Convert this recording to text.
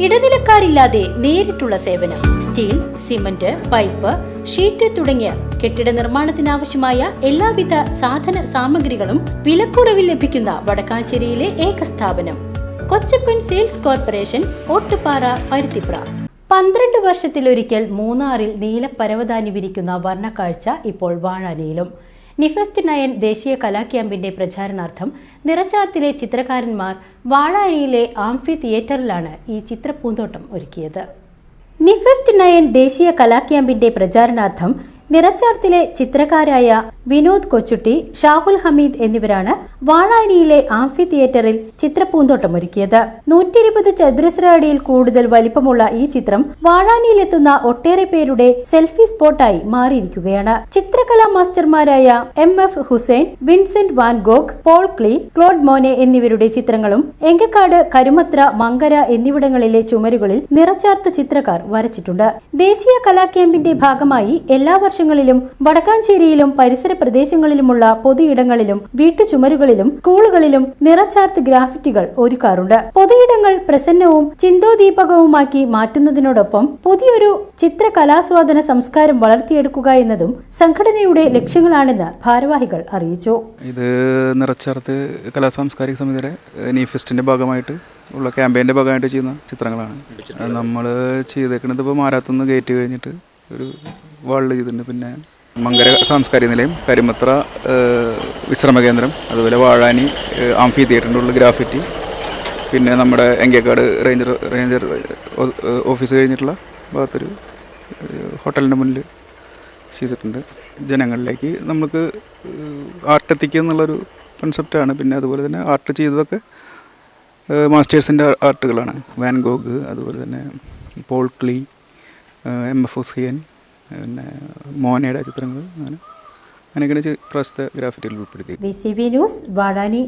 ഇടനിലക്കാരില്ലാതെ നേരിട്ടുള്ള സേവനം steel cement pipe sheet തുടങ്ങിയ കെട്ടിട നിർമ്മാണത്തിനാവശ്യമായ എല്ലാവിധ സാധന സാമഗ്രികളും വിലക്കുറവിൽ ലഭിക്കുന്ന വടക്കാഞ്ചേരിയിലെ ഏക സ്ഥാപനം കൊച്ചപ്പൻ സെയിൽസ് കോർപ്പറേഷൻ ഓട്ടുപാറ പരുത്തിപ്ര. പന്ത്രണ്ട് വർഷത്തിലൊരിക്കൽ മൂന്നാറിൽ നീലപ്പരവതാനി വിരിക്കുന്ന വർണക്കാഴ്ച ഇപ്പോൾ വാഴാനിയിലും. നിഫസ്റ്റ് നയൻ ദേശീയ കലാക്യാമ്പിന്റെ പ്രചാരണാർത്ഥം നിറച്ചാർത്തിലെ ചിത്രകാരന്മാർ വാഴാനിയിലെ ആംഫി തിയേറ്ററിലാണ് ഈ ചിത്രപൂന്തോട്ടം ഒരുക്കിയത്. നിഫസ്റ്റ് നയൻ ദേശീയ കലാക്യാമ്പിന്റെ പ്രചാരണാർത്ഥം നിറച്ചാർത്തിലെ ചിത്രകാരായ വിനോദ് കൊച്ചുട്ടി ഷാഹുൽ ഹമീദ് എന്നിവരാണ് വാഴാനിയിലെ ആംഫി തിയേറ്ററിൽ ചിത്രപൂന്തോട്ടം ഒരുക്കിയത് നൂറ്റി ഇരുപത് ചതുരശ്ര അടിയിൽ കൂടുതൽ വലിപ്പമുള്ള ഈ ചിത്രം വാഴാനിയിലെത്തുന്ന ഒട്ടേറെ പേരുടെ സെൽഫി സ്പോട്ടായി മാറിയിരിക്കുകയാണ്. ചിത്രകലാ മാസ്റ്റർമാരായ M F Husain Vincent van Gogh Paul Klee Claude Monet എന്നിവരുടെ ചിത്രങ്ങളും എങ്കക്കാട് കരുമത്ര മങ്കര എന്നിവിടങ്ങളിലെ ചുമരുകളിൽ നിറച്ചാർത്ത ചിത്രക്കാർ വരച്ചിട്ടുണ്ട്. ദേശീയ കലാക്യാമ്പിന്റെ ഭാഗമായി എല്ലാ വർഷങ്ങളിലും വടക്കാഞ്ചേരിയിലും പരിസര പ്രദേശങ്ങളിലുമുള്ള പൊതുയിടങ്ങളിലും വീട്ടുചുമരുകളിലും സ്കൂളുകളിലും നിറച്ചാർത്ത് ഗ്രാഫിറ്റികൾ ഒരുക്കാറുണ്ട്. പൊതുയിടങ്ങൾ പ്രസന്നവും ചിന്തോദീപകവുമാക്കി മാറ്റുന്നതിനോടൊപ്പം പുതിയൊരു ചിത്രകലാസ്വാദന സംസ്കാരം വളർത്തിയെടുക്കുക എന്നതും സംഘടനയുടെ ലക്ഷ്യങ്ങളാണെന്ന് ഭാരവാഹികൾ അറിയിച്ചു. ഇത് നിറച്ചാർത്ത് കലാ സാംസ്കാരിക സമിതിയുടെ നീഫെസ്റ്റിന്റെ ഭാഗമായിട്ട് ഉള്ള ക്യാമ്പയിന്റെ ഭാഗമായിട്ട് ചെയ്യുന്ന ചിത്രങ്ങളാണ്. നമ്മൾ ചെയ്തേക്കുന്നത് ഇപ്പോൾ മാരാത്തുനിന്ന് ഗേറ്റ് കഴിഞ്ഞിട്ട് ഒരു വാളിൽ ചെയ്തിട്ടുണ്ട്. പിന്നെ മങ്കര സാംസ്കാരിക നിലയം കരിമത്ര വിശ്രമ കേന്ദ്രം അതുപോലെ വാഴാനി ആംഫി തിയേറ്ററിന്റെ ഉള്ളിൽ ഗ്രാഫിറ്റി പിന്നെ നമ്മുടെ എങ്കേക്കാട് റേഞ്ചർ റേഞ്ചർ ഓഫീസ് കഴിഞ്ഞിട്ടുള്ള ഭാഗത്തൊരു ഹോട്ടലിന്റെ മുന്നിൽ ചെയ്തിട്ടുണ്ട്. ജനങ്ങളിലേക്ക് നമുക്ക് ആർട്ട് എത്തിക്കുക എന്നുള്ളൊരു കൺസെപ്റ്റാണ് പിന്നെ അതുപോലെ തന്നെ ആർട്ട് ചെയ്തതൊക്കെ മാസ്റ്റേഴ്സിന്റെ ആർട്ടുകളാണ് വാൻ ഗോഗ് അതുപോലെ തന്നെ Paul Klee M F Hussain പിന്നെ മോനയുടെ ചിത്രങ്ങൾ അങ്ങനെ അങ്ങനെയൊക്കെയാണ് പ്രസ്ത ഗ്രാഫിറ്റിയിൽ ഉൾപ്പെടുത്തി B C B news Vazhani